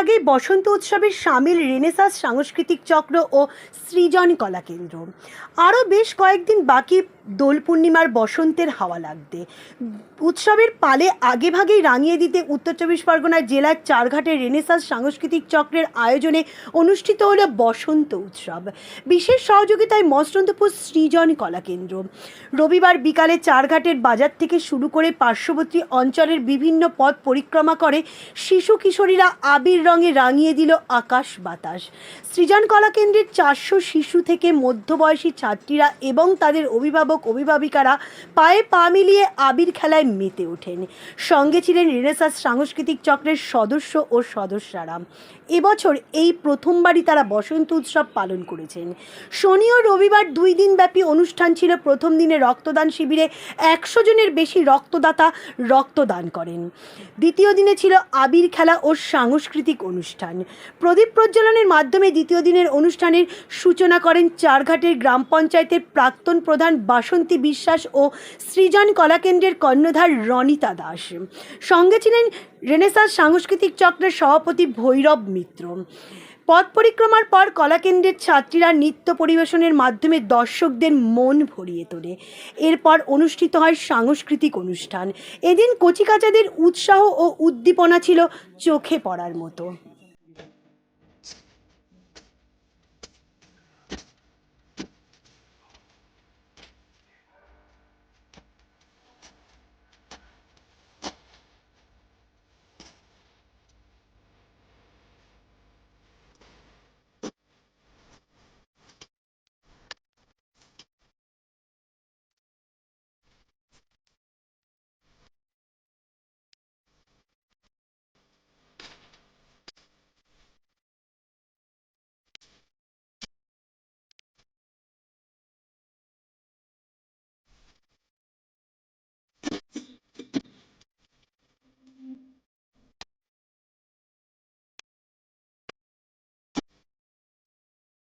আগেই বসন্ত উৎসবের সামিল রেনেসাস সাংস্কৃতিক চক্র ও সৃজন কলা কেন্দ্র। আরও বেশ কয়েকদিন বাকি দোল পূর্ণিমার বসন্তের হাওয়া লাগতে উৎসবের পালে আগেভাগেই রাঙিয়ে দিতে উত্তর চব্বিশ পরগনার জেলার চারঘাটের রেনেসাস সাংস্কৃতিক চক্রের আয়োজনে অনুষ্ঠিত হলো বসন্ত উৎসব। বিশেষ সহযোগিতায় মসরন্তপুর সৃজন কলা কেন্দ্র। রবিবার বিকালে চারঘাটের বাজার থেকে শুরু করে পার্শ্ববর্তী অঞ্চলের বিভিন্ন পথ পরিক্রমা করে শিশু কিশোরীরা আবির রঙে রাঙিয়ে দিল আকাশ বাতাস। সৃজন কলা কেন্দ্রের চারশো শিশু থেকে মধ্যবয়সী ছাত্রীরা এবং তাদের অভিভাবক, অভিভাবিকারা পায়ে পা মিলিয়ে আবির খেলায় মেতে ওঠেন। সঙ্গে ছিলেন রেনেসাস সাংস্কৃতিক চক্রের সদস্য ও সদস্যরা। এবছর এই প্রথমবারই তারা বসন্ত উৎসব পালন করেছেন। শনি ও রবিবার দুই দিনব্যাপী অনুষ্ঠান ছিল। প্রথম দিনে রক্তদান শিবিরে একশো জনের বেশি রক্তদাতা রক্তদান করেন। দ্বিতীয় দিনে ছিল আবির খেলা ও সাংস্কৃতিক অনুষ্ঠান। প্রদীপ প্রজ্বলনের মাধ্যমে দ্বিতীয় দিনের অনুষ্ঠানের সূচনা করেন চারঘাটের গ্রাম পঞ্চায়েতের প্রাক্তন প্রধান বাসন্তী বিশ্বাস ও সৃজন কলাকেন্দ্রের কর্ণধার রনিতা দাস। সঙ্গে ছিলেন রেনেসাস সাংস্কৃতিক চক্রের সভাপতি ভৈরব মিত্র। পথ পরিক্রমার পর কলাকেন্দ্রের ছাত্রীরা নৃত্য পরিবেশনের মাধ্যমে দর্শকদের মন ভরিয়ে তোলে। এরপর অনুষ্ঠিত হয় সাংস্কৃতিক অনুষ্ঠান। এদিন কচিকাচাদের উৎসাহ ও উদ্দীপনা ছিল চোখে পড়ার মতো।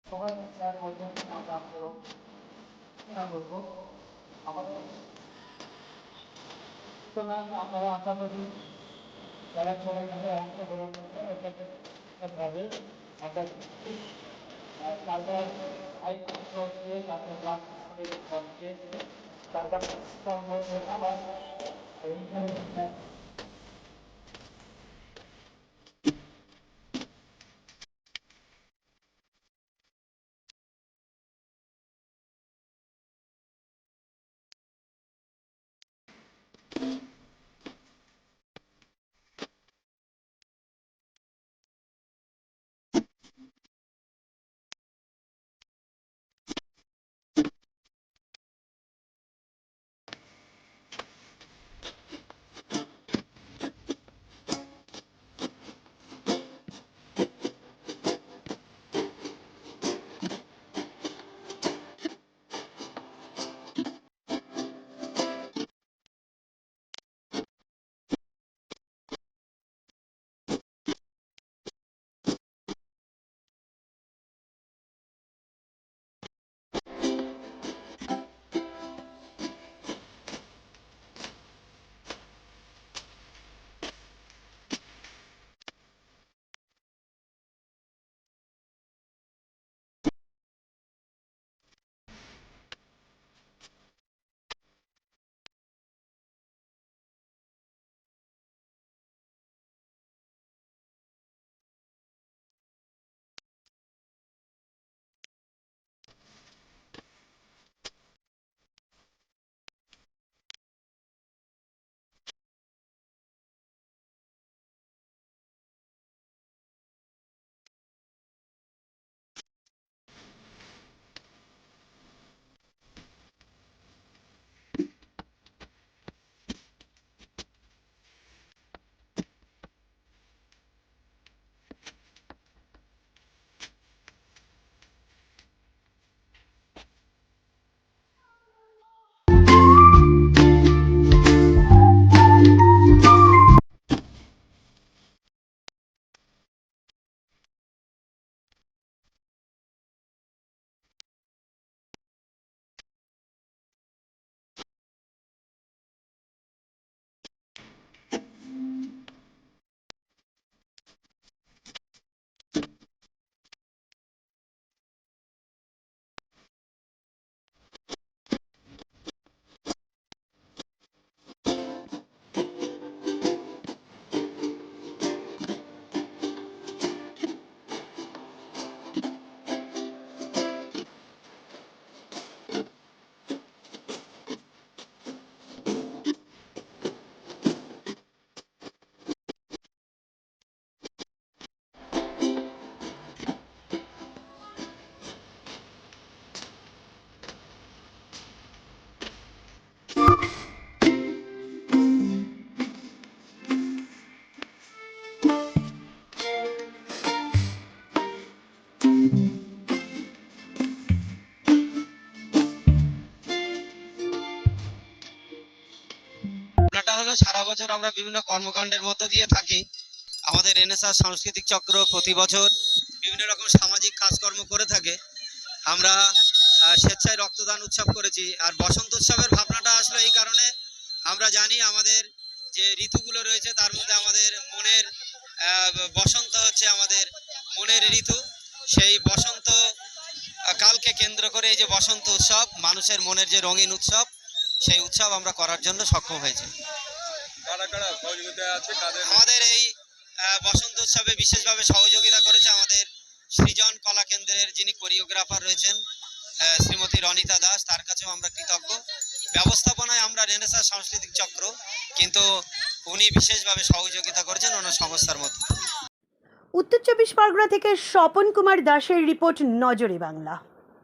সবার তার মধ্যে আমরা আন্দোলন না বলবো আমাদের সুতরাং আপনারা আশা করি যারা সবাই মিলে অংশগ্রহণ ভাবে আমরা আর তারপর আইন দিয়ে তারপর রাত করছে তারপর আবার এইখানে বছর আমরা বিভিন্ন কর্মকাণ্ডের মধ্য দিয়ে থাকি। আমাদের রেনেসাঁ সাংস্কৃতিক চক্র প্রতি বছর বিভিন্ন রকম সামাজিক কাজকর্ম করে থাকে। আমরা স্বেচ্ছায় রক্তদান উৎসব করেছি আর বসন্ত উৎসবের ভাবনাটা আসলো এই কারণে আমরা জানি আমাদের যে ঋতুগুলো রয়েছে তার মধ্যে আমাদের মনের বসন্ত হচ্ছে আমাদের মনের ঋতু। সেই বসন্ত কালকে কেন্দ্র করে এই যে বসন্ত উৎসব, মানুষের মনের যে রঙিন উৎসব, সেই উৎসব আমরা করার জন্য সক্ষম হয়েছি। আমাদের এই বসন্ত উৎসবে বিশেষভাবে সহযোগিতা করেছে আমাদের সৃজন কলা কেন্দ্রের যিনি কোরিওগ্রাফার রয়েছেন শ্রীমতী রনিতা দাস তার কাছেও আমরা কৃতজ্ঞ। ব্যবস্থাপনায় আমরা রেনেসা সাংস্কৃতিক চক্র কিন্তু উনি বিশেষভাবে সহযোগিতা করেছেন ওনার সংস্থার মধ্যে। উত্তর চব্বিশ পরগনা থেকে স্বপন কুমার দাসের রিপোর্ট নজরে বাংলা।